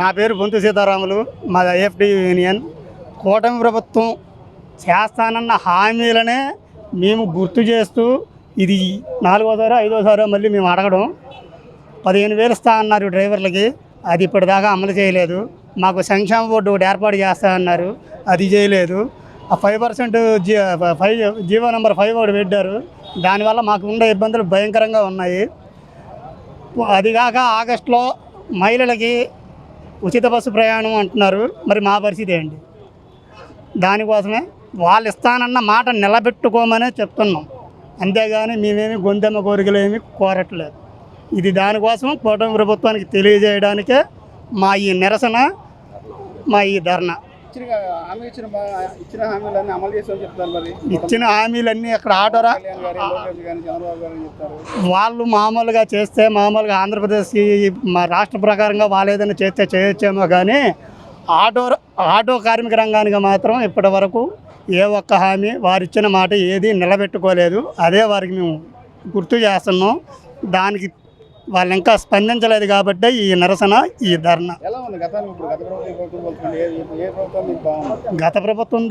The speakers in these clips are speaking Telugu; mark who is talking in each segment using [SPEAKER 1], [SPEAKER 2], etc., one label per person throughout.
[SPEAKER 1] నా పేరు బొంతు సీతారాములు. మా ఐఎఫ్డి యూనియన్. కూటమి ప్రభుత్వం చేస్తానన్న హామీలనే మేము గుర్తు చేస్తూ ఇది నాలుగోసారో ఐదోసారో మళ్ళీ మేము అడగడం. పదిహేను వేలు ఇస్తా అన్నారు డ్రైవర్లకి. అది ఇప్పటిదాకా అమలు చేయలేదు. మాకు సంక్షేమ బోర్డు ఒకటి ఏర్పాటు చేస్తా అన్నారు. అది చేయలేదు. ఆ five percent G five GO number five ఒకటి పెట్టారు. దానివల్ల మాకు ఉండే ఇబ్బందులు భయంకరంగా ఉన్నాయి. అది కాక ఆగస్టులో మహిళలకి ఉచిత బస్సు ప్రయాణం అంటున్నారు. మరి మా పరిస్థితి ఏంటి? దానికోసమే వాళ్ళు ఇస్తానన్న మాట నిలబెట్టుకోమనే చెప్తున్నాం. అంతేగాని మేమేమి గొంతెమ్మ కోరికలు ఏమి కోరట్లేదు. ఇది దానికోసం కూటమి ప్రభుత్వానికి తెలియజేయడానికే మా ఈ నిరసన మా ఈ ధర్నా.
[SPEAKER 2] ఇచ్చిన హామీ ఇచ్చిన బా- ఇచ్చిన హామీలన్నీ అమలు చేస్తామని చెప్తారు మరి.
[SPEAKER 1] ఇచ్చిన హామీలన్నీ అక్కడ ఆటోరా? వాళ్ళు మామూలుగా చేస్తే మామూలుగా ఆంధ్రప్రదేశ్కి మా రాష్ట్ర ప్రకారంగా వాళ్ళు ఏదైనా చేస్తే చేయొచ్చేమో కానీ ఆటో ఆటో కార్మిక రంగానికి మాత్రం ఇప్పటి వరకు ఏ ఒక్క హామీ వారు ఇచ్చిన మాట ఏది నిలబెట్టుకోలేదు. అదే వారికి మేము గుర్తు చేస్తున్నాం. దానికి వాళ్ళు ఇంకా స్పందించలేదు కాబట్టి ఈ నిరసన ఈ ధర్నా.
[SPEAKER 2] ఉంది. గతానికి ఇప్పుడు గత ప్రభుత్వం ఈ ప్రభుత్వం పోల్చుకుంటే ఏ ఏ ప్రభుత్వం మీకు బాగుంది?
[SPEAKER 1] గత ప్రభుత్వం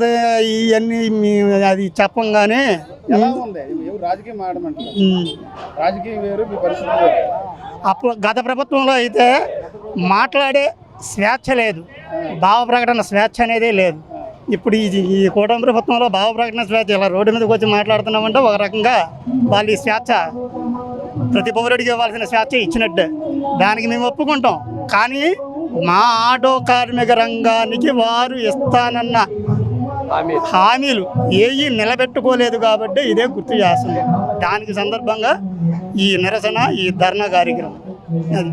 [SPEAKER 1] ఇవన్నీ అది చెప్పంగానే
[SPEAKER 2] ఎలా ఉంది? ఎవరు రాజకీయం ఆడమంటారు
[SPEAKER 1] ఉమ్,
[SPEAKER 2] రాజకీయం వేరు మీ పరిస్థితి వేరు.
[SPEAKER 1] అప్పుడు గత ప్రభుత్వంలో అయితే మాట్లాడే స్వేచ్ఛ లేదు. భావ ప్రకటన స్వేచ్ఛ అనేది లేదు. ఇప్పుడు ఈ ఈ కూటమి ప్రభుత్వంలో భావ ప్రకటన స్వేచ్ఛ ఇలా రోడ్డు మీదకి వచ్చి మాట్లాడుతున్నామంటే ఒక రకంగా వాళ్ళు ఈ స్వేచ్ఛ ప్రతి పౌరుడికి ఇవ్వాల్సిన స్వేచ్ఛ ఇచ్చినట్టే. దానికి మేము ఒప్పుకుంటాం. కానీ మా ఆటో కార్మిక రంగానికి వారు ఇస్తానన్న హామీలు. ఏవి నిలబెట్టుకోలేదు కాబట్టి ఇదే గుర్తు చేస్తుంది దానికి సందర్భంగా ఈ నిరసన ఈ ధర్నా కార్యక్రమం. అది.